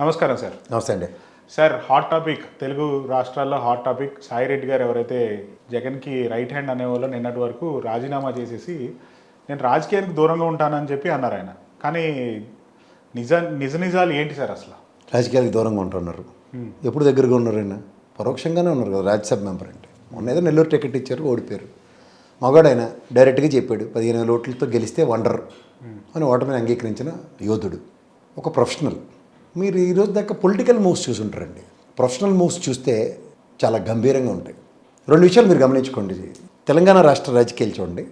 నమస్కారం సార్. నమస్తే అండి. సార్ హాట్ టాపిక్ తెలుగు రాష్ట్రాల్లో హాట్ టాపిక్. సాయి రెడ్డి గారు ఎవరైతే జగన్కి రైట్ హ్యాండ్ అనే వాళ్ళు నిన్నటి వరకు రాజీనామా చేసేసి నేను రాజకీయానికి దూరంగా ఉంటానని చెప్పి అన్నారు ఆయన. కానీ నిజ నిజ నిజాలు ఏంటి సార్ అసలు? రాజకీయాలకు దూరంగా ఉంటున్నారు. ఎప్పుడు దగ్గరగా ఉన్నారు ఆయన? పరోక్షంగానే ఉన్నారు కదా రాజ్యసభ మెంబర్ అంటే. మొన్న ఏదో నెల్లూరు టికెట్ ఇచ్చారు ఓడిపోయారు. మగాడైన డైరెక్ట్గా చెప్పాడు పదిహేను వేల ఓట్లతో గెలిస్తే వండర్ అని ఓటమిని అంగీకరించిన యోధుడు. ఒక ప్రొఫెషనల్. మీరు ఈరోజు దాకా పొలిటికల్ మూవ్స్ చూసుంటారండి. ప్రొఫెషనల్ మూవ్స్ చూస్తే చాలా గంభీరంగా ఉంటాయి. రెండు విషయాలు మీరు గమనించుకోండి. తెలంగాణ రాష్ట్ర రాజకీయాలు చూడండి.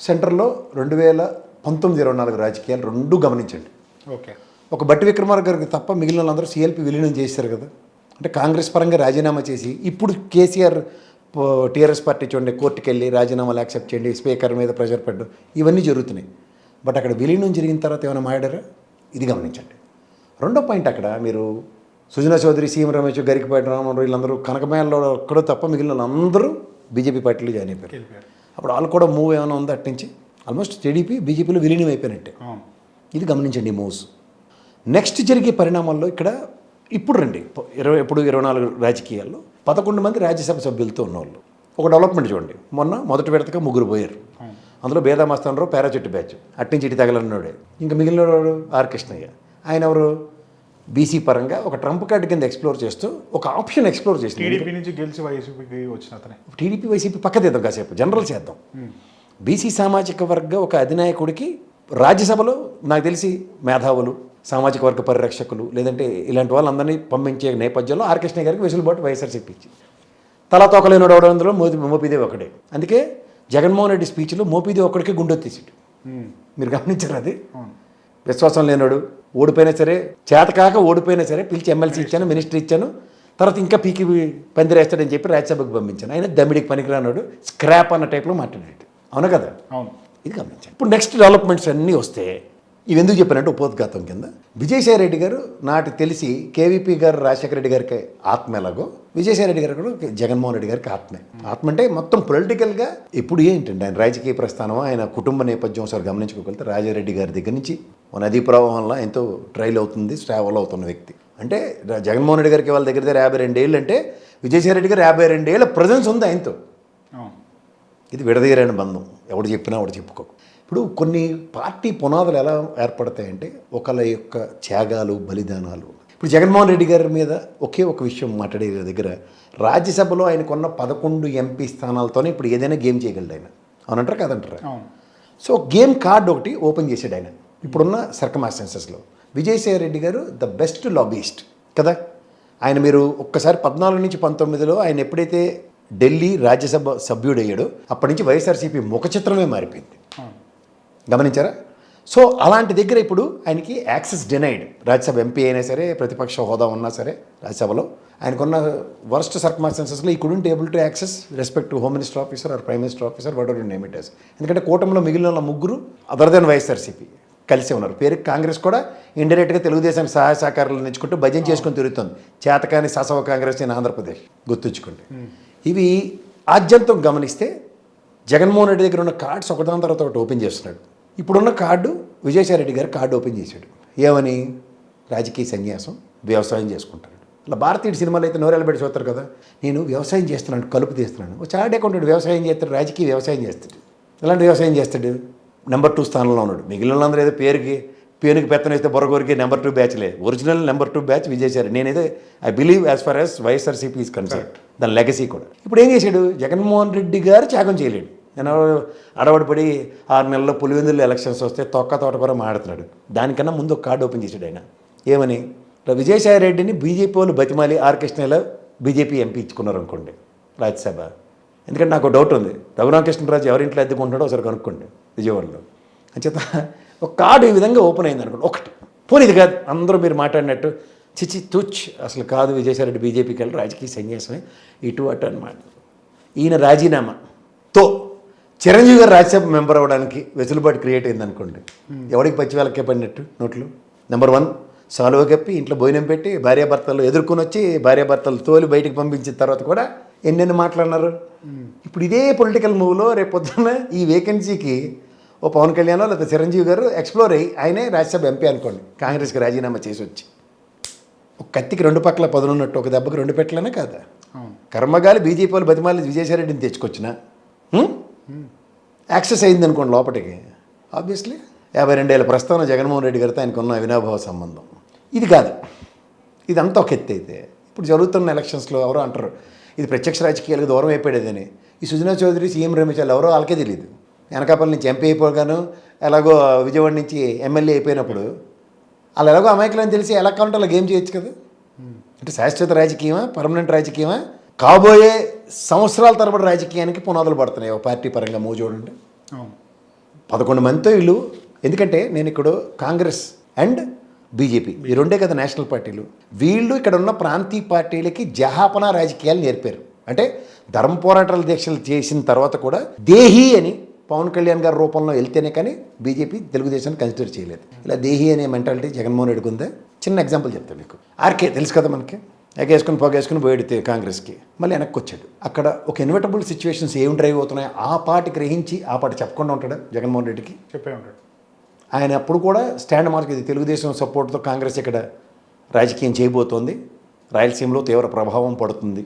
సెంటర్లో రెండు వేల పంతొమ్మిది ఇరవై నాలుగు రాజకీయాలు రెండు గమనించండి. ఓకే. ఒక బట్టి విక్రమార్క గారికి తప్ప మిగిలిన వాళ్ళందరూ సీఎల్పీ విలీనం చేశారు కదా. అంటే కాంగ్రెస్ పరంగా రాజీనామా చేసి ఇప్పుడు కేసీఆర్ టీఆర్ఎస్ పార్టీ చూడండి కోర్టుకు వెళ్ళి రాజీనామాలు యాక్సెప్ట్ చేయండి స్పీకర్ మీద ప్రెషర్ పెట్టడం ఇవన్నీ జరుగుతున్నాయి. బట్ అక్కడ విలీనం జరిగిన తర్వాత ఏమైనా మాడారా ఇది గమనించండి. రెండో పాయింట్ అక్కడ మీరు సుజనా చౌదరి సీఎం రమేష్ గరికపాటి రామరావు వీళ్ళందరూ కనకమేళలో ఒక్కడో తప్ప మిగిలిన వాళ్ళందరూ బీజేపీ పార్టీలో జాయిన్ అయిపోయారు. అప్పుడు వాళ్ళు కూడా మూవ్ ఏమైనా ఉంది అట్నుంచి ఆల్మోస్ట్ టీడీపీ బీజేపీలో విలీనం అయిపోయినట్టే. ఇది గమనించండి ఈ మూవ్స్. నెక్స్ట్ జరిగే పరిణామాల్లో ఇక్కడ ఇప్పుడు రండి. ఇరవై ఇప్పుడు ఇరవై నాలుగు రాజకీయాల్లో పదకొండు మంది రాజ్యసభ సభ్యులతో ఉన్నవాళ్ళు ఒక డెవలప్మెంట్ చూడండి. మొన్న మొదటి విడతగా ముగ్గురు పోయారు. అందులో బేదామస్తానరావు పారాచెట్టు బ్యాచ్. అట్నుంచి ఇటు తగలన్నాడే ఇంకా మిగిలిన వాడు ఆర్ కృష్ణయ్య. ఆయన ఎవరు? బీసీ పరంగా ఒక ట్రంప్ కార్డు కింద ఎక్స్ప్లోర్ చేస్తూ ఒక ఆప్షన్ ఎక్స్ప్లోర్ చేసింది. టీడీపీ నుంచి గెలిచి వైసీపీకి వచ్చిన అతనే. టీడీపీ వైసీపీ పక్క తీద్దాం కాసేపు. జనరల్ చేద్దాం. బీసీ సామాజిక వర్గ ఒక అధినాయకుడికి రాజ్యసభలో నాకు తెలిసి మేధావులు సామాజిక వర్గ పరిరక్షకులు లేదంటే ఇలాంటి వాళ్ళందరినీ పంపించే నేపథ్యంలో ఆర్ కృష్ణ గారికి వెసులుబాటు వైఎస్ఆర్సీపీ ఇచ్చింది తలా తోకలేని అందులో మోపి మోపిదేవి ఒకడే. అందుకే జగన్మోహన్ రెడ్డి స్పీచ్లో మోపిదేవి ఒకడికి గుండెత్తేసాడు. మీరు గమనించారు అది? విశ్వాసం లేనాడు ఓడిపోయినా సరే చేతకాక ఓడిపోయినా సరే పిలిచి ఎమ్మెల్సీ ఇచ్చాను మినిస్టర్ ఇచ్చాను తర్వాత ఇంకా పీకి పందిరేస్తాడని చెప్పి రాజ్యసభకు పంపించాను. ఆయన దమ్మిడికి పనికిరానాడు స్క్రాప్ అన్న టైప్లో మాట్లాడాడు. అవునా కదా? అవును. ఇది గమనించండి. ఇప్పుడు నెక్స్ట్ డెవలప్మెంట్స్ అన్నీ వస్తే ఇవి ఎందుకు చెప్పానంటే ఉపోద్ఘాతం కింద. విజయసాయి రెడ్డి గారు నాటి తెలిసి కేవీపీ గారు రాజశేఖర రెడ్డి గారికి ఆత్మ ఎలాగో విజయసాయి రెడ్డి గారు కూడా జగన్మోహన్ రెడ్డి గారికి ఆత్మే. ఆత్మ అంటే మొత్తం పొలిటికల్గా ఇప్పుడు ఏంటండి? ఆయన రాజకీయ ప్రస్థానం ఆయన కుటుంబ నేపథ్యం ఒకసారి గమనించుకోగలిగితే రాజారెడ్డి గారి దగ్గర నుంచి నదీ ప్రవాహంలో ఎంతో ట్రైల్ అవుతుంది ట్రావెల్ అవుతున్న వ్యక్తి. అంటే జగన్మోహన్ రెడ్డి గారికి వాళ్ళ దగ్గర దగ్గర యాభై రెండేళ్ళు అంటే విజయసాయి రెడ్డి గారు యాభై రెండేళ్ళ ప్రజెన్స్ ఉంది ఆయనతో. ఇది విడదీయలేని బంధం. ఎవడు చెప్పినా ఎవడు చెప్పుకో ఇప్పుడు కొన్ని పార్టీ పునాదులు ఎలా ఏర్పడతాయంటే ఒకళ్ళ యొక్క త్యాగాలు బలిదానాలు. ఇప్పుడు జగన్మోహన్ రెడ్డి గారి మీద ఒకే ఒక విషయం మాట్లాడే దగ్గర రాజ్యసభలో ఆయనకున్న పదకొండు ఎంపీ స్థానాలతోనే ఇప్పుడు ఏదైనా గేమ్ చేయగలడు ఆయన. అవునంటారా కాదంటారా? సో గేమ్ కార్డ్ ఒకటి ఓపెన్ చేశాడు ఆయన. ఇప్పుడున్న సర్కమాస్టెన్సెస్లో. విజయసాయి రెడ్డి గారు ద బెస్ట్ లాబీస్ట్ కదా? ఆయన మీరు ఒక్కసారి పద్నాలుగు నుంచి పంతొమ్మిదిలో ఆయన ఎప్పుడైతే ఢిల్లీ రాజ్యసభ సభ్యుడయ్యాడో అప్పటి నుంచి వైఎస్ఆర్సీపీ ముఖ చిత్రమే మారిపోయింది. గమనించారా? సో అలాంటి దగ్గర ఇప్పుడు ఆయనకి యాక్సెస్ డినైడ్. రాజ్యసభ ఎంపీ అయినా సరే ప్రతిపక్ష హోదా ఉన్నా సరే రాజ్యసభలో ఆయనకున్న వర్స్ట్ సర్కమాస్టెన్సెస్లో ఈ couldn't able to access respect to home minister officer or prime minister officer whatever name it ఎందుకంటే కూటమిలో మిగిలిన ముగ్గురు అదర్ దెన్ వైఎస్ఆర్సీపీ కలిసి ఉన్నారు. పేరుకి కాంగ్రెస్ కూడా ఇండైరెక్ట్గా తెలుగుదేశానికి సహాయ సహకారాలు నేర్చుకుంటూ భజన చేసుకొని తిరుగుతుంది. చేతకాని ససవ కాంగ్రెస్ ఇన్ ఆంధ్రప్రదేశ్ గుర్తుంచుకోండి. ఇవి ఆద్యంతం గమనిస్తే జగన్మోహన్ రెడ్డి దగ్గర ఉన్న కార్డ్స్ ఒకదాని తర్వాత ఒకటి ఓపెన్ చేస్తున్నాడు. ఇప్పుడున్న కార్డు విజయసాయి రెడ్డి గారు కార్డు ఓపెన్ చేశాడు. ఏమని? రాజకీయ సన్యాసం వ్యవసాయం చేసుకుంటాడు. అలా భారతీయుడు సినిమాలు అయితే నోరేళ్ళు పెట్టి చూస్తారు కదా నేను వ్యవసాయం చేస్తున్నాను కలుపు తీస్తున్నాను. ఒక చార్ట్ అకౌంటెంట్ వ్యవసాయం చేస్తాడు రాజకీయ వ్యవసాయం చేస్తాడు. ఎలాంటి వ్యవసాయం చేస్తాడు? నెంబర్ టూ స్థానంలో ఉన్నాడు. మిగిలిన వాళ్ళందరూ ఏదో పేరుకి పేరుకి పెత్తనం వేస్తే బొరగోరికి number two బ్యాచ్లే original number two batch Vijayasai నేనైతే I believe as far as YSRCP is concern దాని లెగసీ కూడా. ఇప్పుడు ఏం చేశాడు? జగన్మోహన్ రెడ్డి గారు త్యాగం చేయలేడు. నేను అడవడిపడి ఆరు నెలల్లో పులివెందులు ఎలక్షన్స్ వస్తే తొక్క తోటకూర మాడుతున్నాడు దానికన్నా ముందు ఒక కార్డు ఓపెన్ చేశాడు ఆయన. ఏమని? విజయసాయి రెడ్డిని బీజేపీ వాళ్ళు బతిమాలి ఆర్ కృష్ణలో బీజేపీ ఎంపీ ఇచ్చుకున్నారు అనుకోండి రాజ్యసభ. ఎందుకంటే నాకు డౌట్ ఉంది. రఘురామకృష్ణరాజు ఎవరింట్లో అద్దెకుంటాడో ఒకసారి కనుక్కోండి విజయవాడలో. అంచేత ఒక కార్డు ఈ విధంగా ఓపెన్ అయింది అనుకోండి. ఒకటి. పోనీ ఇది కాదు. అందరూ మీరు మాట్లాడినట్టు చిచి తుచ్ అసలు కాదు విజయసాయి రెడ్డి బీజేపీకి వెళ్ళి రాజకీయ సన్యాసమే ఇటు అటు అనమాట ఈయన రాజీనామాతో చిరంజీవి గారు రాజ్యసభ మెంబర్ అవ్వడానికి వెసులుబాటు క్రియేట్ అయింది అనుకోండి ఎవడికి పచ్చి వాళ్ళకే పడినట్టు నోట్లు? నెంబర్ వన్ సాలువ కప్పి ఇంట్లో భోజనం పెట్టి భార్యాభర్తలు ఎదుర్కొని వచ్చి భార్యాభర్తలు తోలి బయటికి పంపించిన తర్వాత కూడా ఎన్నెన్ని మాట్లాడినారు? ఇప్పుడు ఇదే పొలిటికల్ మూవ్లో రేపు పొద్దున్న ఈ వేకెన్సీకి ఓ పవన్ కళ్యాణ్ లేదా చిరంజీవి గారు ఎక్స్ప్లోర్ అయ్యి ఆయనే రాజ్యసభ ఎంపీ అనుకోండి. కాంగ్రెస్కి రాజీనామా చేసి వచ్చి. ఒక కత్తికి రెండు పక్కల పదునున్నట్టు ఒక దెబ్బకి రెండు పెట్టలేనా కాదా? కర్మగాలి బీజేపీ వాళ్ళు బతిమాలి విజయసాయిరెడ్డిని తెచ్చుకొచ్చిన? యాక్సెస్ అయింది అనుకోండి లోపలికి ఆబ్వియస్లీ యాభై రెండేళ్ళ ప్రస్తావన జగన్మోహన్ రెడ్డి గారితో ఆయనకు ఉన్న సంబంధం. ఇది కాదు. ఇదంతా ఒక ఎత్తు అయితే. ఇప్పుడు జరుగుతున్న ఎలక్షన్స్లో ఎవరో అంటారు ఇది ప్రత్యక్ష రాజకీయాలకు దూరం అయిపోయేదని. ఈ సుజనా చౌదరి సీఎం రమేష్ వాళ్ళు ఎవరో వాళ్ళకే తెలియదు వెనకాపల్లి నుంచి ఎంపీ అయిపోగాను ఎలాగో విజయవాడ నుంచి ఎమ్మెల్యే అయిపోయినప్పుడు వాళ్ళు ఎలాగో అమాయకులని తెలిసి ఎలా కావాలంటే అలా గేమ్ చేయొచ్చు కదా? అంటే శాశ్వత రాజకీయమా పర్మనెంట్ రాజకీయమా? కాబోయే సంవత్సరాల తరబడి రాజకీయానికి పునాదులు పడుతున్నాయి. ఒక పార్టీ పరంగా మూవ్ చూడండి. పదకొండు మందితో వీళ్ళు ఎందుకంటే నేను ఇక్కడ కాంగ్రెస్ అండ్ బీజేపీ ఈ రెండే కదా నేషనల్ పార్టీలు. వీళ్ళు ఇక్కడ ఉన్న ప్రాంతీయ పార్టీలకి జహాపన రాజకీయాలు నేర్పారు. అంటే ధర్మ పోరాటాల దీక్షలు చేసిన తర్వాత కూడా దేహి అని పవన్ కళ్యాణ్ గారి రూపంలో వెళ్తేనే కానీ బీజేపీ తెలుగుదేశాన్ని కన్సిడర్ చేయలేదు. ఇలా దేహి అనే మెంటాలిటీ జగన్మోహన్ రెడ్డికి ఉందా? చిన్న ఎగ్జాంపుల్ చెప్తాను మీకు. ఆర్కే తెలుసు కదా మనకి? ఎగేసుకుని పొగేసుకుని పోయిడితే కాంగ్రెస్కి. మళ్ళీ వెనక్కి వచ్చాడు అక్కడ ఒక ఇన్విటబుల్ సిచ్యువేషన్స్ ఏం డ్రైవ్ అవుతున్నాయో ఆ పార్టీ గ్రహించి ఆ పార్టీ చెప్పకుండా ఉంటాడు జగన్మోహన్ రెడ్డికి? చెప్పే ఉంటాడు. ఆయన అప్పుడు కూడా స్టాండ్ మార్క్ ఇది తెలుగుదేశం సపోర్ట్తో కాంగ్రెస్ ఇక్కడ రాజకీయం చేయబోతోంది. రాయలసీమలో తీవ్ర ప్రభావం పడుతుంది.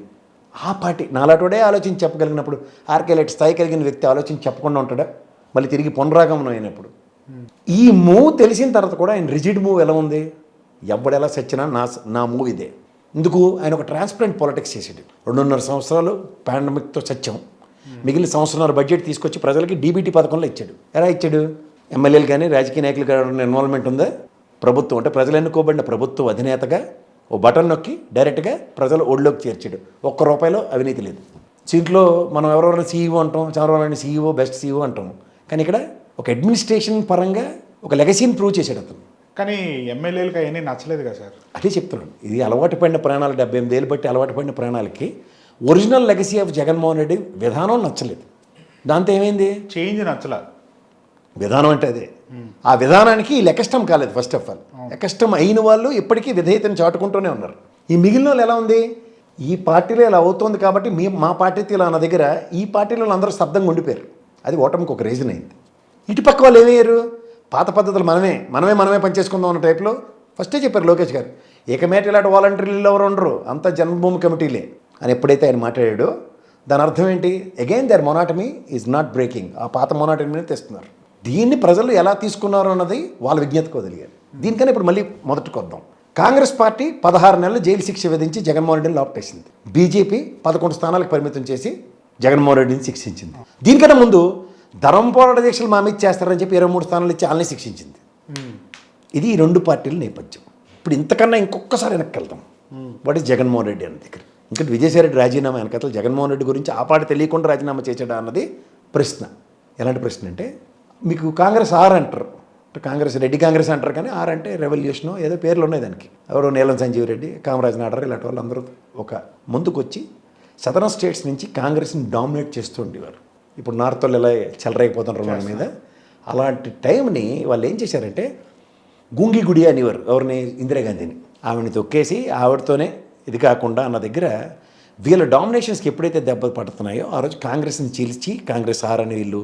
ఆ పార్టీ నాలాటోడే ఆలోచించి చెప్పగలిగినప్పుడు ఆర్కేలెట్ స్థాయి కలిగిన వ్యక్తి ఆలోచించి చెప్పకుండా ఉంటాడా? మళ్ళీ తిరిగి పునరాగమనం అయినప్పుడు. ఈ మూవ్ తెలిసిన తర్వాత కూడా ఆయన రిజిడ్ మూవ్ ఎలా ఉంది? ఎవడెలా సచ్చినా నా నా మూవ్ ఇదే. ఇందుకు ఆయన ఒక ట్రాన్స్పరెంట్ పాలిటిక్స్ చేసేది రెండున్నర సంవత్సరాలు పాండమిక్తో సత్యం. మిగిలిన సంవత్సరాల బడ్జెట్ తీసుకొచ్చి ప్రజలకి డీబీటీ పథకంలో ఇచ్చాడు. ఎలా ఇచ్చాడు? ఎమ్మెల్యేలు కానీ రాజకీయ నాయకులు కానీ ఇన్వాల్వ్మెంట్ ఉందా? ప్రభుత్వం అంటే ప్రజలు ఎన్నుకోబడిన ప్రభుత్వ అధినేతగా ఓ బటన్ నొక్కి డైరెక్ట్గా ప్రజలు ఒళ్ళోకి చేర్చాడు. ఒక్క రూపాయలో అవినీతి లేదు. దీంట్లో మనం ఎవరెవరైనా సీఈఓ అంటాం చంద్రబాబు సీఈఓ బెస్ట్ సీఈఓ అంటాం. కానీ ఇక్కడ ఒక అడ్మినిస్ట్రేషన్ పరంగా ఒక లెగసీని ప్రూవ్ చేశాడు అతను. కానీ ఎమ్మెల్యేలకు అవన్నీ నచ్చలేదు కదా సార్? అదే చెప్తున్నాను. ఇది అలవాటు పడిన ప్రాణాలు డెబ్బై ఎనిమిది ఏళ్ళు బట్టి అలవాటు పడిన ప్రాణాలకి original legacy of Jaganmohan Reddy విధానం నచ్చలేదు. దాంతో ఏమైంది? చేంజ్ నచ్చల. విధానం అంటే అదే. ఆ విధానానికి లెక్కష్టం కాలేదు ఫస్ట్ ఆఫ్ ఆల్ లెక్కష్టం అయిన వాళ్ళు ఇప్పటికీ విధేయతను చాటుకుంటూనే ఉన్నారు. ఈ మిగిలిన వాళ్ళు ఎలా ఉంది? ఈ పార్టీలో ఇలా అవుతోంది కాబట్టి మీ మా పార్టీతో ఇలా నా దగ్గర ఈ పార్టీలో అందరూ స్తబ్దంగా ఉండిపోయారు. అది ఓటమికి ఒక రీజన్ అయింది. ఇటు పక్క వాళ్ళు ఏమయ్యారు? పాత పద్ధతులు మనమే మనమే మనమే పనిచేసుకుందాం అన్న టైప్లో ఫస్టే చెప్పారు లోకేష్ గారు. ఏకమేట ఇలాంటి వాలంటీర్లు ఎవరు ఉండరు అంతా జన్మభూమి కమిటీలే అని ఎప్పుడైతే ఆయన మాట్లాడాడో దాని అర్థం ఏంటి? Again their monotony is not breaking ఆ పాత మొనాటమీని తెస్తున్నారు. దీన్ని ప్రజలు ఎలా తీసుకున్నారు అన్నది వాళ్ళ విజ్ఞతకు వదిలిగారు దీనికన్నా ఇప్పుడు మళ్ళీ మొదటికి వద్దాం కాంగ్రెస్ పార్టీ పదహారు నెలలు జైలు శిక్ష విధించి జగన్మోహన్ రెడ్డిని లోపటేసింది బీజేపీ పదకొండు స్థానాలకు పరిమితం చేసి జగన్మోహన్ రెడ్డిని శిక్షించింది. దీనికన్నా ముందు ధర్మ పోరాట దీక్షలు మా మీద చేస్తారని చెప్పి ఇరవై మూడు స్థానాలు ఇచ్చి వాళ్ళని శిక్షించింది. ఇది ఈ రెండు పార్టీల నేపథ్యం. ఇప్పుడు ఇంతకన్నా ఇంకొకసారి వెనక్కి వెళ్తాం వాట్ జగన్మోహన్ రెడ్డి అన్న దగ్గర? ఇంకా విజయసాయిరెడ్డి రాజీనామా వెనకతలు జగన్మోహన్ రెడ్డి గురించి ఆ పాట తెలియకుండా రాజీనామా చేసాడా అన్నది ప్రశ్న. ఎలాంటి ప్రశ్న అంటే మీకు కాంగ్రెస్ ఆర్ అంటారు. కాంగ్రెస్ రెడ్డి కాంగ్రెస్ అంటారు కానీ ఆర్ అంటే రెవల్యూషన్ ఏదో పేర్లు ఉన్నాయి దానికి. ఎవరో నీలం సంజీవ్ రెడ్డి కామరాజ్ నాడర్ ఇలాంటి వాళ్ళు అందరూ ఒక ముందుకొచ్చి సదరన్ స్టేట్స్ నుంచి కాంగ్రెస్ని డామినేట్ చేస్తూ ఉండేవారు. ఇప్పుడు నార్త్ వాళ్ళు ఎలా చెలరైపోతున్నారు మన మీద. అలాంటి టైంని వాళ్ళు ఏం చేశారంటే గుంగి గుడి అనేవారు ఎవరిని? ఇందిరాగాంధీని ఆవిడని తొక్కేసి ఆవిడతోనే ఇది కాకుండా అన్న దగ్గర వీళ్ళ డామినేషన్స్కి ఎప్పుడైతే దెబ్బ పడుతున్నాయో ఆ రోజు కాంగ్రెస్ని చీల్చి కాంగ్రెస్ ఆర్ అని వీళ్ళు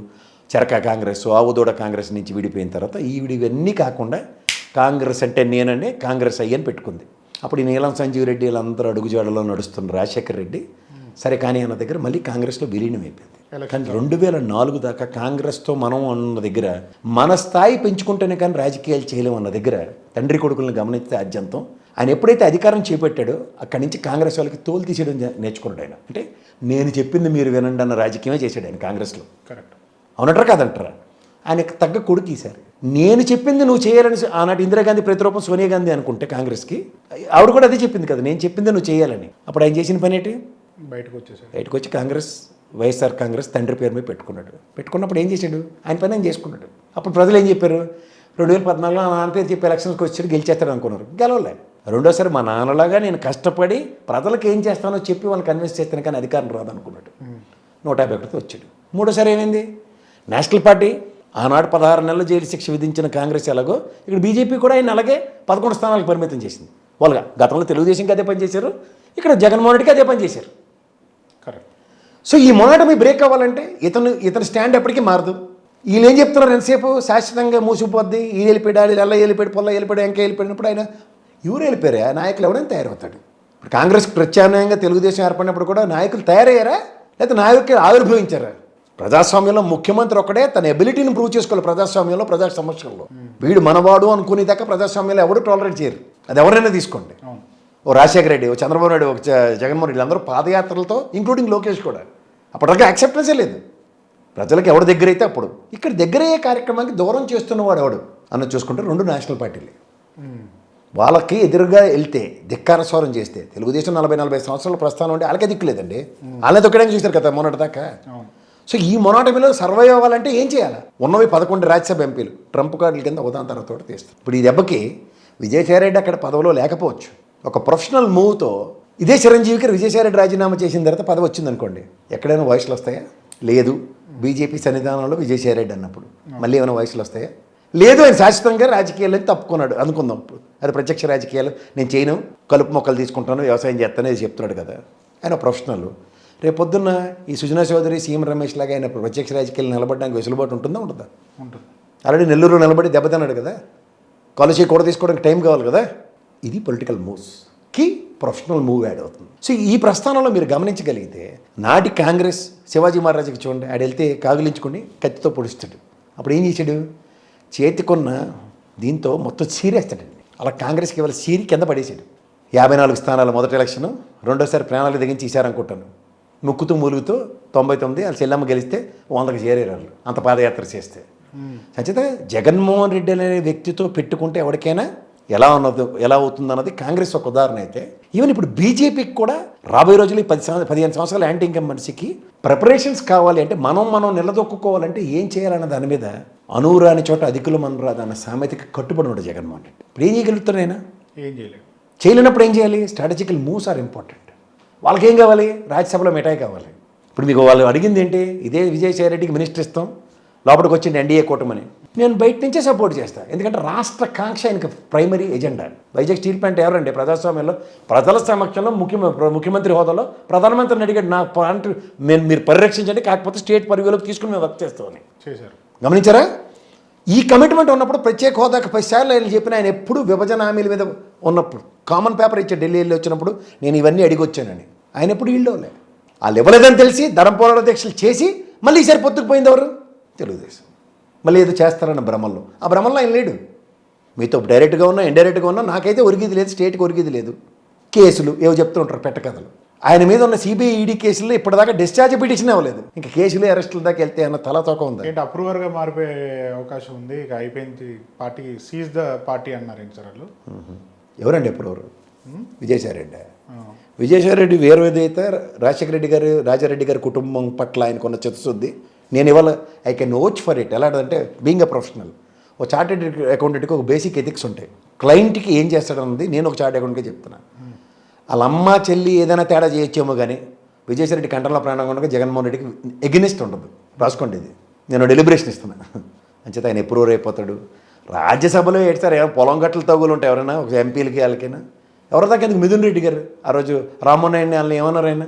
చెరక కాంగ్రెస్ ఆవుదోడ కాంగ్రెస్ నుంచి విడిపోయిన తర్వాత ఈవిడ ఇవన్నీ కాకుండా కాంగ్రెస్ అంటే నేననే కాంగ్రెస్ అయ్యని పెట్టుకుంది. అప్పుడు ఈ నీలం సంజీవ్ రెడ్డి వీళ్ళందరూ అడుగుజాడలో నడుస్తున్న రాజశేఖర్ రెడ్డి సరే కానీ అన్న దగ్గర మళ్ళీ కాంగ్రెస్లో విలీనం అయిపోయింది. కానీ రెండు వేల నాలుగు దాకా కాంగ్రెస్తో మనం అన్న దగ్గర మన స్థాయి పెంచుకుంటేనే కానీ రాజకీయాలు చేయలేము అన్న దగ్గర తండ్రి కొడుకులను గమనిస్తే ఆద్యంతం ఆయన ఎప్పుడైతే అధికారం చేపట్టాడో అక్కడి నుంచి కాంగ్రెస్ వాళ్ళకి తోలు తీసేయడం నేర్చుకున్నాడు ఆయన. అంటే నేను చెప్పింది మీరు వినండి అన్న రాజకీయమే చేశాడు ఆయన కాంగ్రెస్లో. కరెక్ట్ అవునంటారా కాదంటారా? ఆయనకు తగ్గ కొడుకు ఈసారి. నేను చెప్పింది నువ్వు చేయాలని ఆనాటి ఇందిరాగాంధీ ప్రతిరూపం సోనియా గాంధీ అనుకుంటే కాంగ్రెస్కి ఆవిడ కూడా అదే చెప్పింది కదా నేను చెప్పింది నువ్వు చేయాలని. అప్పుడు ఆయన చేసిన పని ఏంటి? బయటకు వచ్చేసాడు బయటకు వచ్చి కాంగ్రెస్ వైఎస్ఆర్ కాంగ్రెస్ తండ్రి పేరు మీద పెట్టుకున్నాడు. పెట్టుకున్నప్పుడు ఏం చేశాడు? ఆయన పని ఆయన చేసుకున్నాడు. అప్పుడు ప్రజలు ఏం చెప్పారు? రెండు వేల పద్నాలుగులో నాన్న పేరు చెప్పి ఎలక్షన్స్కి వచ్చాడు గెలిచేస్తాడు అనుకున్నారు. గెలవలే. రెండోసారి మా నాన్నలాగా నేను కష్టపడి ప్రజలకు ఏం చేస్తానో చెప్పి వాళ్ళని కన్విన్స్ చేస్తాను కానీ అధికారం రాదనుకున్నాడు. నూట యాభై ఒకటితో వచ్చాడు. మూడోసారి ఏమైంది? నేషనల్ పార్టీ ఆనాడు పదహారు నెలలు జైలు శిక్ష విధించిన కాంగ్రెస్ ఎలాగో ఇక్కడ బీజేపీ కూడా ఆయన అలాగే పదకొండు స్థానాలకు పరిమితం చేసింది. వాళ్ళుగా గతంలో తెలుగుదేశంకి అదే పనిచేశారు ఇక్కడ జగన్మోహన్ రెడ్డికి అదే పనిచేశారు కరెక్ట్ సో ఈ మొనాటమీ బ్రేక్ అవ్వాలంటే ఇతను ఇతని స్టాండ్ ఎప్పటికీ మారదు. వీళ్ళు ఏం చెప్తున్నారు ఎంతసేపు? శాశ్వతంగా మూసిపోద్ది ఈ వెళ్ళిపోయాడు ఆడు ఎలా వెళ్ళిపోయాడు పొల్ల వెళ్ళిపోయాడు ఇంకా వెళ్ళిపోయినప్పుడు ఆయన ఎవరు వెళ్ళిపోయారు ఆ నాయకులు ఎవరైనా తయారవుతాడు ఇప్పుడు కాంగ్రెస్ ప్రత్యామ్నాయంగా తెలుగుదేశం ఏర్పడినప్పుడు కూడా నాయకులు తయారయ్యారా? లేకపోతే నాయకులు ఆవిర్భవించారా? ప్రజాస్వామ్యంలో ముఖ్యమంత్రి ఒక్కడే తన ఎబిలిటీని ప్రూవ్ చేసుకోవాలి ప్రజాస్వామ్యంలో ప్రజా సమస్యల్లో వీడు మనవాడు అనుకునేదాకా ప్రజాస్వామ్యంలో ఎవరు టాలరేట్ చేయరు. అది ఎవరైనా తీసుకోండి. ఓ రాజశేఖర రెడ్డి ఓ చంద్రబాబు నాయుడు ఒక జగన్మోహన్ రెడ్డి అందరూ పాదయాత్రలతో ఇంక్లూడింగ్ లోకేష్ కూడా. అప్పటిదాకా యాక్సెప్టెన్సే లేదు. ప్రజలకు ఎవరి దగ్గర అయితే అప్పుడు. ఇక్కడ దగ్గరయ్యే కార్యక్రమానికి దూరం చేస్తున్నవాడు ఎవడు? అన్నది చూసుకుంటే రెండు నేషనల్ పార్టీలే. వాళ్ళకి ఎదురుగా వెళ్తే ధిక్కార స్వరం చేస్తే తెలుగుదేశం నలభై నలభై సంవత్సరాల ప్రస్థానం ఉంటే వాళ్ళకే దిక్కులేదండి వాళ్ళని తొక్కడానికి చూశారు కదా మొన్నటి దాకా సో ఈ మొనాటమీలో సర్వైవ్ అవ్వాలంటే ఏం చేయాలి? ఉన్నవి పదకొండు రాజ్యసభ ఎంపీలు ట్రంప్ కార్డుల కింద ఉదాహరణ తర్వాత తీస్తారు. ఇప్పుడు ఈ దెబ్బకి విజయసాయిరెడ్డి అక్కడ పదవిలో లేకపోవచ్చు. ఒక ప్రొఫెషనల్ మూవ్తో ఇదే చిరంజీవికి విజయసాయిరెడ్డి రాజీనామా చేసిన తర్వాత పదవి వచ్చింది అనుకోండి ఎక్కడైనా వాయిస్లు వస్తాయా? లేదు. బీజేపీ సన్నిధానంలో విజయసాయిరెడ్డి అన్నప్పుడు. మళ్ళీ ఏమైనా వాయిస్లు వస్తాయా? లేదు ఆయన శాశ్వతంగా రాజకీయాలు తప్పుకున్నాడు. అనుకుందాం. ఇప్పుడు అది ప్రత్యక్ష రాజకీయాలు. నేను చేయను. కలుపు మొక్కలు తీసుకుంటాను. వ్యవసాయం చేస్తాను. ఇది చెప్తున్నాడు కదా. ఆయన ప్రొఫెషనల్. రేపు పొద్దున్న ఈ సుజనా చౌదరి సీఎం రమేష్ లాగా ఆయన ప్రత్యక్ష రాజకీయాలు నిలబడడానికి వెసులుబాటు ఉంటుందా? ఉంటుందా? ఉంటుంది. ఆల్రెడీ నెల్లూరు నిలబడి దెబ్బతిన్నాడు కదా. కాలేజీ కూడా తీసుకోవడానికి టైం కావాలి కదా. ఇది పొలిటికల్ మూవ్స్కి ప్రొఫెషనల్ మూవ్ యాడ్ అవుతుంది. సో ఈ ప్రస్థానంలో మీరు గమనించగలిగితే నాటి కాంగ్రెస్ శివాజీ మహారాజుకి చూడండి ఆడ వెళ్తే కాగులించుకొని కత్తితో పొడుస్తాడు. అప్పుడు ఏం చేశాడు? చేతికొన్న దీంతో మొత్తం సీరేస్తాడండి అలా కాంగ్రెస్కి ఇవాళ సీరి కింద పడేసాడు యాభై నాలుగు స్థానాల మొదటి ఎలక్షన్ రెండోసారి ప్రాణాలకు తెగించి ఇచ్చారనుకుంటాను ముక్కుతూ మూలుగుతూ తొంభై తొమ్మిది వాళ్ళు చెల్లమ్మ గెలిస్తే వందకు చేరారు వాళ్ళు అంత పాదయాత్ర చేస్తే. సచిత జగన్మోహన్ రెడ్డి అనే వ్యక్తితో పెట్టుకుంటే ఎవరికైనా ఎలా ఉన్నది ఎలా అవుతుంది అన్నది కాంగ్రెస్ ఒక ఉదాహరణ అయితే. ఈవెన్ ఇప్పుడు బీజేపీకి కూడా రాబోయే రోజులు ఈ పది సంవత్సరాలు పదిహేను సంవత్సరాల యాంటీ ఇన్కమ్ మనిషికి ప్రిపరేషన్స్ కావాలి అంటే మనం మనం నిలదొక్కుకోవాలంటే ఏం చేయాలన్న దాని మీద అనువురాని చోట అధికులు మన రాదు అన్న సామెతకి కట్టుబడి ఉంటాడు జగన్మోహన్ రెడ్డి. ఇప్పుడు ఏం చేయగలుగుతారు ఆయన? ఏం చేయలేదు చేయలేనప్పుడు ఏం చేయాలి? స్ట్రాటజికల్ మూవ్స్ ఆర్ ఇంపార్టెంట్ వాళ్ళకి ఏం కావాలి? రాజ్యసభలో మిఠాయి కావాలి. ఇప్పుడు మీకు వాళ్ళు అడిగింది ఏంటి? ఇదే విజయసాయి రెడ్డికి మినిస్టర్ ఇస్తాం. లోపలికి వచ్చింది ఎన్డీఏ కూటమని. నేను బయట నుంచే సపోర్ట్ చేస్తాను ఎందుకంటే రాష్ట్ర కాంక్ష ఆయనకి primary agenda Vizag steel plant ఎవరండి? ప్రజాస్వామ్యంలో ప్రజల సమక్షంలో ముఖ్య ముఖ్యమంత్రి హోదాలో ప్రధానమంత్రిని అడిగాడు నా ప్లాంట్ నేను మీరు పరిరక్షించండి కాకపోతే స్టేట్ పరిధిలోకి తీసుకుని మేము వర్క్ చేస్తామని చేశారు. గమనించారా? ఈ కమిట్మెంట్ ఉన్నప్పుడు ప్రత్యేక హోదాకు పదిసార్లు ఆయన చెప్పిన ఆయన ఎప్పుడు విభజన హామీల మీద ఉన్నప్పుడు కామన్ పేపర్ ఇచ్చే ఢిల్లీ వెళ్ళి వచ్చినప్పుడు నేను ఇవన్నీ అడిగి వచ్చానని. ఆయన ఎప్పుడు వీళ్ళోలే వాళ్ళు ఇవ్వలేదని తెలిసి ధరం పోరాట దీక్షలు చేసి మళ్ళీ ఈసారి పొత్తుకుపోయింది ఎవరు? తెలుగుదేశం. మళ్ళీ ఏదో చేస్తారన్న భ్రమల్లో. ఆ భ్రమంలో ఆయన లేడు. మీతో డైరెక్ట్గా ఉన్నా ఇండైరెక్ట్గా ఉన్నా నాకైతే ఒరిగిది లేదు స్టేట్కి ఒరిగిది లేదు. కేసులు ఏవో చెప్తూ ఉంటారు పెట్టకథలు ఆయన మీద ఉన్న సిబిఐ ఈడీ కేసుల్లో ఇప్పటిదాకా డిశ్చార్జ్ పిటిషన్ అవ్వలేదు. ఇంకా కేసులు అరెస్టుల దాకా వెళ్తే అన్న తలతోక ఉందా. ఏంటి అప్రూవర్గా మారిపోయే అవకాశం ఉంది ఇక అయిపోయింది పార్టీ సీజ్ ద పార్టీ అన్నారు ఏంటి సార్ వాళ్ళు? ఎవరండి ఎవరు విజయసాయిరెడ్డి. విజయసాయిరెడ్డి వేరు ఏదైతే రాజశేఖర రెడ్డి గారు రాజారెడ్డి గారి కుటుంబం పట్ల ఆయనకున్న చిత్తశుద్ధి నేను ఇవాళ I can vouch for it. ఎలా అంటే బీయింగ్ అ ప్రొఫెషనల్ ఒక చార్టెడ్ అకౌంటెంట్కి ఒక బేసిక్ ఎథిక్స్ ఉంటాయి. క్లయింట్కి ఏం చేస్తాడన్నది నేను ఒక చార్ట్ అకౌంట్గా చెప్తున్నా. వాళ్ళ అమ్మ చెల్లి ఏదైనా తేడా చేయొచ్చేమో కానీ విజయసాయిరెడ్డి కంటల ప్రాణంగా ఉండగా జగన్మోహన్ రెడ్డికి ఎగ్నిస్ట్ ఉండదు. రాసుకోండి ఇది. నేను డెలిబరేషన్ ఇస్తున్నా. అంచేత ఆయన ఎప్పుడు అయిపోతాడు రాజ్యసభలో ఏడ్చారు ఏమైనా పొలం గట్టలు తగులు ఉంటాయి ఎవరైనా? ఒక ఎంపీలకి వాళ్ళకైనా? ఎవరి దాకా ఎందుకు మిథున్ రెడ్డి గారు? ఆ రోజు రామ్మోహన్ రెడ్డి వాళ్ళని ఏమన్నారు ఆయన?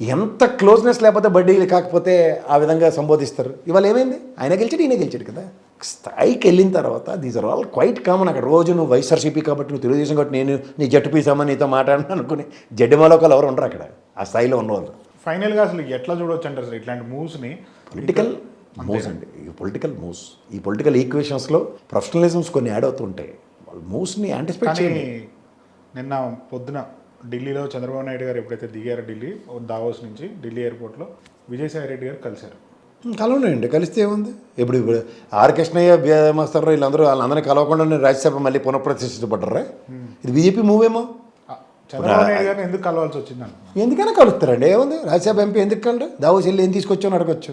ఎంత క్లోజ్నెస్ లేకపోతే బడ్డీలు కాకపోతే ఆ విధంగా సంబోధిస్తారు? ఇవాళ ఏమైంది? ఆయన గెలిచాడు ఈయన గెలిచాడు కదా. స్థాయికి వెళ్ళిన తర్వాత these are all quite common అక్కడ రోజు నువ్వు వైఎస్ఆర్సీపీ కాబట్టి నువ్వు తెలుగుదేశం కాబట్టి నేను నీ జట్టు పీసామా నీతో మాట్లాడను అనుకుని జడ్డిమాలోకాలు ఎవరు ఉండరు అక్కడ. ఆ స్థాయిలో ఉన్నవాళ్ళు ఫైనల్గా అసలు ఎట్లా చూడొచ్చు అంటారు సార్ ఇట్లాంటి మూవ్స్ని పొలిటికల్ మూవ్స్ అండి. ఈ పొలిటికల్ మూవ్స్ ఈ పొలిటికల్ ఈక్వేషన్స్లో ప్రొఫెషనలిజమ్స్ కొన్ని యాడ్ అవుతుంటాయి. వాళ్ళ మూవ్స్ని యాంటిసిపేట్ చేయండి. నిన్న పొద్దున ఢిల్లీలో చంద్రబాబు నాయుడు గారు ఎప్పుడైతే దిగారో ఢిల్లీ దావోస్ నుంచి ఢిల్లీ ఎయిర్పోర్ట్లో విజయసాయి రెడ్డి గారు కలిశారు. కలవనండి కలిస్తే ఏముంది? ఇప్పుడు ఇప్పుడు ఆర్ కృష్ణయ్య మాస్టర్ వీళ్ళందరూ వాళ్ళందరినీ కలవకుండా రాజ్యసభ మళ్ళీ పునఃప్రతిష్ఠించబడ్డరా? ఇది బీజేపీ మూవ్ ఏమో చంద్రబాబు నాయుడు గారిని ఎందుకు కలవాల్సి వచ్చిందని ఎందుకైనా కలుస్తారండి ఏముంది? రాజ్యసభ ఎంపీ ఎందుకు కలరు దావోస్ వెళ్ళి ఏం తీసుకొచ్చో అని అడగచ్చు.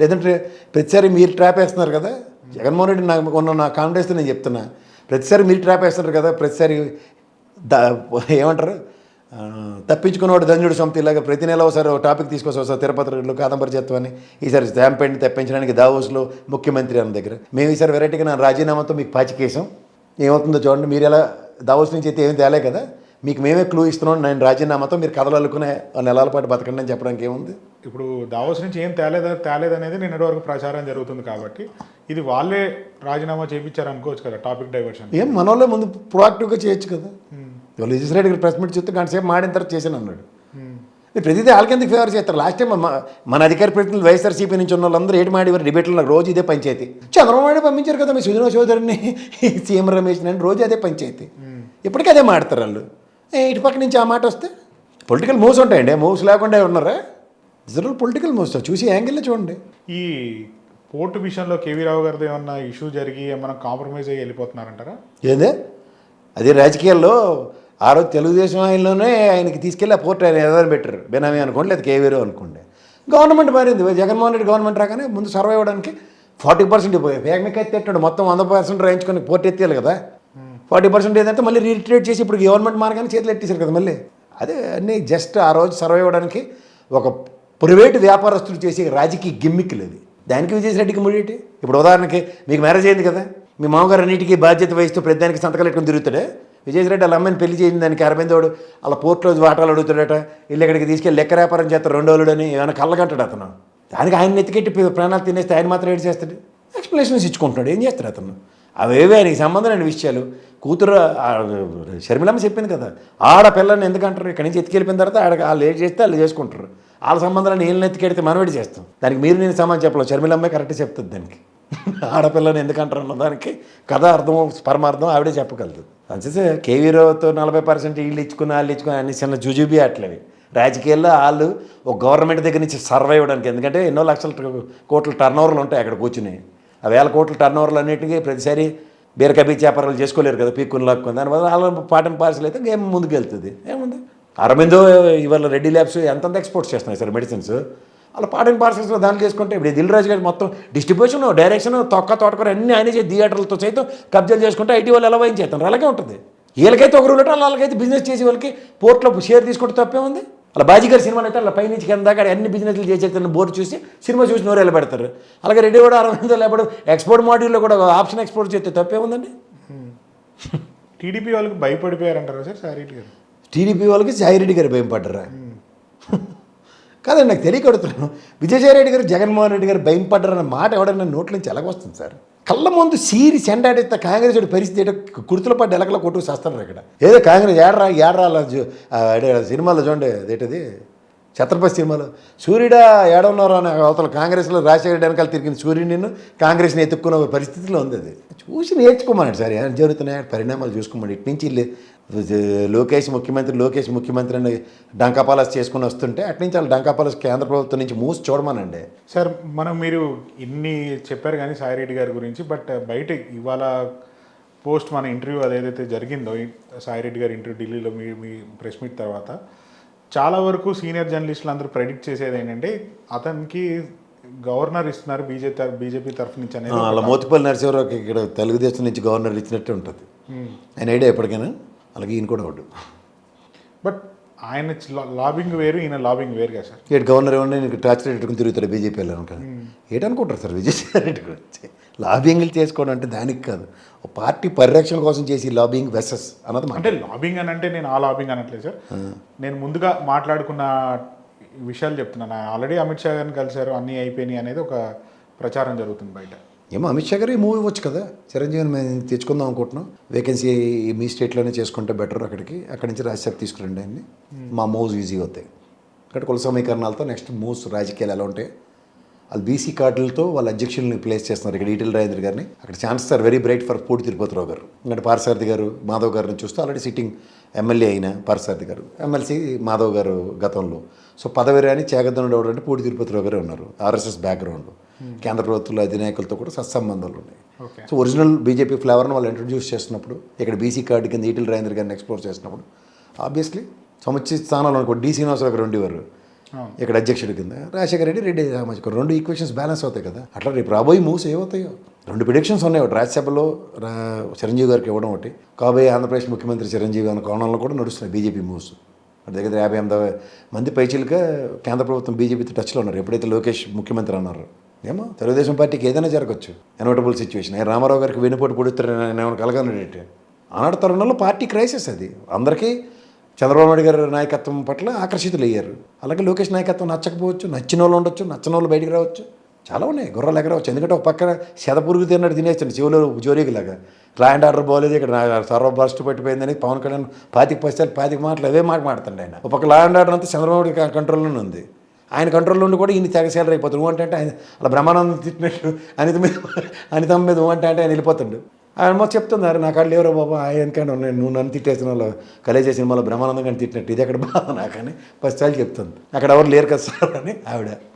లేదంటే ప్రతిసారి మీరు ట్రాప్ వేస్తున్నారు కదా? జగన్మోహన్ రెడ్డి నాకు ఉన్న నా కాన్ఫిడెన్స్ నేను చెప్తున్నా ప్రతిసారి మీరు ట్రాప్ వేస్తున్నారు కదా? ప్రతిసారి దా ఏమంటారు? తప్పించుకున్నవాడు ధన్యుడు సొంత ఇలాగ ప్రతి నెల ఒకసారి ఒక టాపిక్ తీసుకొచ్చి ఒకసారి తిరుపతి రోడ్లు కాదంబరి చేత్వాన్ని ఈసారి స్టాంప్ పెయింట్ తెప్పించడానికి దావోస్లో ముఖ్యమంత్రి అన్న దగ్గర. మేము ఈసారి వెరైటీగా నా రాజీనామాతో మీకు పాచికేసాం ఏమవుతుందో చూడండి మీరు ఎలా దావోస్ నుంచి అయితే ఏమీ తేలే కదా. మీకు మేమే క్లూ ఇస్తున్నాం నేను రాజీనామాతో మీరు కథలు అల్లుకునే నెలల పాటు బతకండి అని చెప్పడానికి ఏముంది? ఇప్పుడు దావోస్ నుంచి ఏం తేలేదు తేలేదనేది నిన్నటి వరకు ప్రచారం జరుగుతుంది కాబట్టి ఇది వాళ్ళే రాజీనామా చేయించారు అనుకోవచ్చు కదా టాపిక్ డైవర్షన్. ఏం మనోళ్ళే ముందు ప్రొయాక్టివ్గా చేయొచ్చు కదా. విజయసాయి గారు ప్రెస్ మీట్ చూస్తే గంట సేపు మాడిన తర్వాత చేశాను అన్నాడు. ప్రతిదీ వాళ్ళకెందుకు ఫేవర్ చేస్తారు? లాస్ట్ టైం మన అధికార ప్రతినిధులు వైఎస్ఆర్సీపీ నుంచి ఉన్న వాళ్ళందరూ ఏటి మాడేవారు డిబేట్లో నాకు రోజు ఇదే పంచాయతీ. చంద్రబాబు నాయుడు పంపించారు కదా మీ సుజనా చౌదరిని సీఎం రమేష్ అని రోజు అదే పంచాయతీ. ఇప్పటికీ అదే మాడతారు వాళ్ళు. ఇటు పక్క నుంచి ఆ మాట వస్తే పొలిటికల్ మూవ్స్ ఉంటాయండి. మూవ్స్ లేకుండా ఉన్నారా? జనరల్ పొలిటికల్ మూవ్స్ చూసి యాంగిల్లో చూడండి. ఈ పోర్టు విషయంలో కేవీ రావు గారిది ఏమన్నా ఇష్యూ జరిగి ఏమన్నా కాంప్రమైజ్ అయ్యి వెళ్ళిపోతున్నారంటారా? ఏందే? అది రాజకీయాల్లో ఆ రోజు తెలుగుదేశం ఆయనలోనే ఆయనకి తీసుకెళ్ళి ఆ పోర్ట్ ఆయన ఎదరు పెట్టారు? బెనామీ అనుకోండి లేదా కేవీరో అనుకోండి. గవర్నమెంట్ మారింది జగన్మోహన్ రెడ్డి గవర్నమెంట్ రాగానే ముందు సర్వే అవ్వడానికి ఫార్టీ పర్సెంట్ వేగమికి ఎత్తాడు మొత్తం వంద పర్సెంట్ రాయించుకొని పోర్ట్ ఎత్తేయాలి కదా. ఫార్టీ పర్సెంట్ ఏదంటే మళ్ళీ రీట్రేట్ చేసి ఇప్పుడు గవర్నమెంట్ మార్గానే చేతులు ఎట్టేశారు కదా మళ్ళీ. అదే అన్నీ జస్ట్ ఆ రోజు సర్వే అవ్వడానికి ఒక ప్రైవేటు వ్యాపారస్తులు చేసే రాజకీయ గిమ్మిక్ లేదు దానికి విజయసాయిరెడ్డికి ముడిటి ఇప్పుడు ఉదాహరణకి మీకు మ్యారేజ్ అయింది కదా. మీ మామగారు అన్నిటికీ బాధ్యత వహిస్తూ ప్రతిదానికి సంతకాలు పెట్టుకుని తిరుగుతాడే. విజయరెడ్డి వాళ్ళ అమ్మని పెళ్ళి చేయింది దానికి అరవిందోడు అలా పోర్ట్లో వాటాలు అడుగుతాడట ఇల్లు ఇక్కడికి తీసుకెళ్ళి లెక్క వ్యాపారం చేస్తారు రెండు ఏమైనా కళ్ళగంటాడు అతను. దానికి ఆయన నెత్తికెట్టి ప్రాణాలు తినేస్తే ఆయన మాత్రం ఏడు చేస్తాడు? ఎక్స్ప్లెనేషన్స్ ఇచ్చుకుంటున్నాడు ఏం చేస్తాడు అతను? అవేవే ఆయనకి సంబంధం విషయాలు. కూతురు షర్మిలమ్మ చెప్పింది కదా ఆడపిల్లని ఎందుకంటారు? ఇక్కడి నుంచి ఎత్తుకెళ్ళిపోయిన తర్వాత ఆడ వాళ్ళు ఏం చేస్తే వాళ్ళు చేసుకుంటారు. వాళ్ళ సంబంధాలను ఏళ్ళని ఎత్తుకెడితే మనం చేస్తాం? దానికి మీరు నేను సమాధానం చెప్పలేదు షర్మిలమ్మే కరెక్ట్ చెప్తుంది దానికి. ఆడపిల్లని ఎందుకంటారు అన్న దానికి కథ అర్థం పరమార్థం ఆవిడే చెప్పగలదు. అంచేతే కేవీరోతో నలభై పర్సెంట్ వీళ్ళు ఇచ్చుకుని వాళ్ళు ఇచ్చుకుని అన్ని చిన్న జుజుబీ అట్లవి రాజకీయాల్లో వాళ్ళు ఒక గవర్నమెంట్ దగ్గర నుంచి సర్వ్ ఇవ్వడానికి ఎందుకంటే ఎన్నో లక్షల కోట్ల టర్న్ ఓవర్లు ఉంటాయి అక్కడ కూర్చుని. ఆ వేల కోట్ల టర్న్ ఓవర్లు అన్నిటికీ ప్రతిసారి బీరకాయ బీచ్ వ్యాపారాలు చేసుకోలేరు కదా పీక్కుని లాక్కుని. దానివల్ల వాళ్ళ పాటం పార్సల్ అయితే గేమ్ ముందుకు వెళ్తుంది ఏముంది? అరవిందో ఇవాళ రెడ్డి ల్యాబ్స్ ఎంతంత ఎక్స్పోర్ట్స్ చేస్తున్నాయి సార్ మెడిసిన్స్ వాళ్ళ పాటం పార్సల్స్లో దాంట్లో చేసుకుంటే ఇప్పుడు దిల్ రాజు గారు మొత్తం డిస్ట్రిబ్యూషన్ డైరెక్షన్ తొక్క తోటకూర అన్ని ఆయన చేసి థియేటర్లతో సైతం కబ్జాలు చేసుకుంటే ఐటీ వాళ్ళు ఎలా వైన్ చేస్తారు అలాగే ఉంటుంది. వీళ్ళకైతే ఒక రూల్ వాళ్ళకైతే బిజినెస్ చేసే వాళ్ళకి పోర్ట్లో షేర్ తీసుకుంటే తప్పే ఉంది. అలా బాజీగారి సినిమా అయితే అలా పైనుంచి కింద దాకా అన్ని బిజినెస్లు చేసేస్తాను బోర్డు చూసి సినిమా చూసి నోరేళ్ళు పెడతారు అలాగే రెడ్డి కూడా అరవై వందలు లేపడం ఎక్స్పోర్ట్ మాడ్యూల్లో కూడా ఆప్షన్ ఎక్స్పోర్ట్ చేస్తే తప్పే ఉందండి. టీడీపీ వాళ్ళకి భయపడిపోయారంటారా సార్ సారీటి గారు? టీడీపీ వాళ్ళకి సాయిరెడ్డి గారు భయం పడ్డరా కాదండి నాకు తెలియకడుతున్నాను విజయసాయిరెడ్డి గారు జగన్మోహన్ రెడ్డి గారు భయం పడ్డారన్న మాట ఎవడన్నా నోట్ల నుంచి ఎలాగొస్తుంది సార్? కళ్ళ ముందు సీరి సెండాడితే కాంగ్రెస్ పరిస్థితి ఏంటో కుర్తుల పడ్డ ఎలకల కొట్టుకు చేస్తారు ఇక్కడ. ఏదో కాంగ్రెస్ ఏడరా ఏడ్రా సినిమాలో చూడండి ఏంటది ఛత్రపతి సినిమాలో. సూర్యుడా ఏడవన్నారా అని అవతల కాంగ్రెస్లో రాజశేఖర వెనకాల తిరిగిన సూర్యుని నిన్ను. కాంగ్రెస్ని ఎత్తుక్కున్న పరిస్థితిలో ఉంది అది. చూసి నేర్చుకోమన్నాడు సార్. ఏం జరుగుతున్నాయి? పరిణామాలు చూసుకోమని ఇటు నుంచి లోకేష్ ముఖ్యమంత్రి లోకేష్ ముఖ్యమంత్రి అని డంకాపాలస్ చేసుకుని వస్తుంటే అటు నుంచి వాళ్ళు డంకాపాలస్ కేంద్ర ప్రభుత్వం నుంచి మూసి చూడమనండి. సార్ మనం మీరు ఇన్ని చెప్పారు కానీ సాయిరెడ్డి గారి గురించి బట్ బయట ఇవాళ పోస్ట్ మన ఇంటర్వ్యూ అదేదైతే జరిగిందో సాయిరెడ్డి గారి ఇంటర్వ్యూ ఢిల్లీలో మీ మీ ప్రెస్ మీట్ తర్వాత చాలా వరకు సీనియర్ జర్నలిస్టులు అందరూ ప్రెడిక్ట్ చేసేది ఏంటంటే అతనికి గవర్నర్ ఇస్తున్నారు బీజేపీ బీజేపీ తరఫు నుంచి అనేది వాళ్ళ మోతిపల్లి నరసింహరావుకి ఇక్కడ తెలుగుదేశం నుంచి గవర్నర్ ఇచ్చినట్టే ఉంటుంది. ఆయన ఐడియా ఎప్పటికైనా. అలాగే ఈయన కూడా ఒకడు. బట్ ఆయన లాబింగ్ వేరు ఈయన లాబింగ్ వేరు కదా సార్. ఏడు గవర్నర్ ఏమన్నా నీకు టార్చర్ పెట్టుకుని తిరుగుతాడు బీజేపీలో అనుకోని ఏటనుకుంటారు సార్ విజయసాయి రెడ్డి గురించి లాబింగ్లు చేసుకోవడం అంటే దానికి కాదు. ఒక పార్టీ పరిరక్షణ కోసం చేసి లాబింగ్ వెసెస్ అన్నది అంటే లాబింగ్ అని అంటే నేను ఆ లాబింగ్ అనట్లేదు సార్. నేను ముందుగా మాట్లాడుకున్న విషయాలు చెప్తున్నాను. ఆల్రెడీ అమిత్ షా గారిని కలిశారు అన్నీ అయిపోయినాయి అనేది ఒక ప్రచారం జరుగుతుంది బయట. ఏమో అమిత్ షా గారు ఈ మూవీ వచ్చు కదా. చిరంజీవిని మేము తెచ్చుకుందాం అనుకుంటున్నాం. వేకెన్సీ మీ స్టేట్లోనే చేసుకుంటే బెటర్ అక్కడికి. అక్కడి నుంచి రాజ్యసభ తీసుకురండి ఆయన్ని. మా మూవ్స్ ఈజీ అవుతాయి. ఇక్కడ కుల సమీకరణాలతో నెక్స్ట్ మూవ్స్ రాజకీయాలు ఎలా ఉంటాయి? వాళ్ళు బీసీ కార్డులతో వాళ్ళ అధ్యక్షుల్ని ప్లేస్ చేస్తున్నారు. ఇక్కడ ఈటెల రాజేంద్ర గారిని. అక్కడ chances are very bright for Pudi Tirupathirao గారు. ఇక్కడ పార్సారథి గారు మాధవ్ గారిని చూస్తూ ఆల్రెడీ సిట్టింగ్ ఎమ్మెల్యే అయిన పార్సారథి గారు ఎమ్మెల్సీ మాధవ్ గారు గతంలో. సో పదవి రాని చేగద్దనుడు అంటే పూడి తిరుపతిరావు గారే ఉన్నారు. ఆర్ఎస్ఎస్ బ్యాక్గ్రౌండ్ కేంద్ర ప్రభుత్వంలో అధినాయకులతో కూడా సత్సంబంధాలు ఉన్నాయి. సో ఒరిజినల్ బీజేపీ ఫ్లేవర్ని వాళ్ళు ఇంట్రడ్యూస్ చేస్తున్నప్పుడు ఇక్కడ బీసీ కార్డు కింద ఈటెల రాజేంద్ర గారిని ఎక్స్ప్లోర్ చేసినప్పుడు ఆబ్వియస్లీ సముచిత స్థానాలు అనుకో డీ శ్రీనివాసరావు గారు ఉండేవారు అవును. ఇక్కడ అధ్యక్షుడి కింద రాజశేఖర రెడ్డి రెడ్డి సామాజిక రెండు ఈక్వేషన్స్ బ్యాలెన్స్ అవుతాయి కదా. అట్లా రేపు రాబోయే మూవ్స్ ఏమవుతాయో రెండు ప్రిడిక్షన్స్ ఉన్నాయి ఒకటి. రాజ్యసభలో చిరంజీవి గారికి ఇవ్వడం ఒకటి. కాబోయే ఆంధ్రప్రదేశ్ ముఖ్యమంత్రి చిరంజీవి అన్న కోణంలో కూడా నడుస్తున్నాయి బీజేపీ మూవ్స్ వాటి దగ్గర యాభై ఎనిమిది మంది పైచీలుగా కేంద్ర ప్రభుత్వం బీజేపీతో టచ్లో ఉన్నారు. ఎప్పుడైతే లోకేష్ ముఖ్యమంత్రి అన్నారు. ఏమో? తెలుగుదేశం పార్టీకి ఏదైనా జరగచ్చు. Invertible situation. రామారావు గారికి వెనుపోటు పొడుస్తారని ఏమైనా కలగనట్టు ఆనాడు తరుణంలో పార్టీ క్రైసిస్ అది. అందరికీ చంద్రబాబు నాయుడు గారి నాయకత్వం పట్ల ఆకర్షితులు అయ్యారు అలాగే లోకేష్ నాయకత్వం నచ్చకపోవచ్చు నచ్చిన వాళ్ళు ఉండొచ్చు నచ్చిన వాళ్ళు బయటికి రావచ్చు. చాలా ఉన్నాయి. గుర్రాలు ఎగరవచ్చు. ఎందుకంటే ఒక పక్కన శతపురుగు తిన్నట్టు తినేస్తుంది చెవులో జోరీగిలాగా. లా అండ్ ఆర్డర్ బాగోలేదు. ఇక్కడ సర్వ బస్ట్ పట్టిపోయిందని పవన్ కళ్యాణ్ పాతిక పస్తాలు పాతిక మాటలు అవే మాట మాడుతుండే ఆయన. ఒక పక్క లా అండ్ ఆర్డర్ అంతా చంద్రబాబు గా- కంట్రోల్లోనే ఉంది. ఆయన కంట్రోల్లో ఉండి కూడా ఈయన తెగసేలర్ అయిపోతాడు. నువ్వు అంటే ఆయన అలా బ్రహ్మానందం తిట్టినట్టు అనిత మీద అనితమ్మ మీద నువ్వు అంటే అంటే ఆయన వెళ్ళిపోతాడు. ఆయన మొత్తం చెప్తున్నారు నా కాళ్ళు లేవరా బాబా ఆయనకంటే ఉన్నాయి నువ్వు నన్ను తిట్టేసిన వాళ్ళు కలేజే సినిమాలో బ్రహ్మానందం కానీ తిట్టినట్టు. ఇది అక్కడ బాధ నాకని ఫస్ట్ సార్లు చెప్తుంది. అక్కడ ఎవరు లేరు కదా సార్ అని ఆవిడ.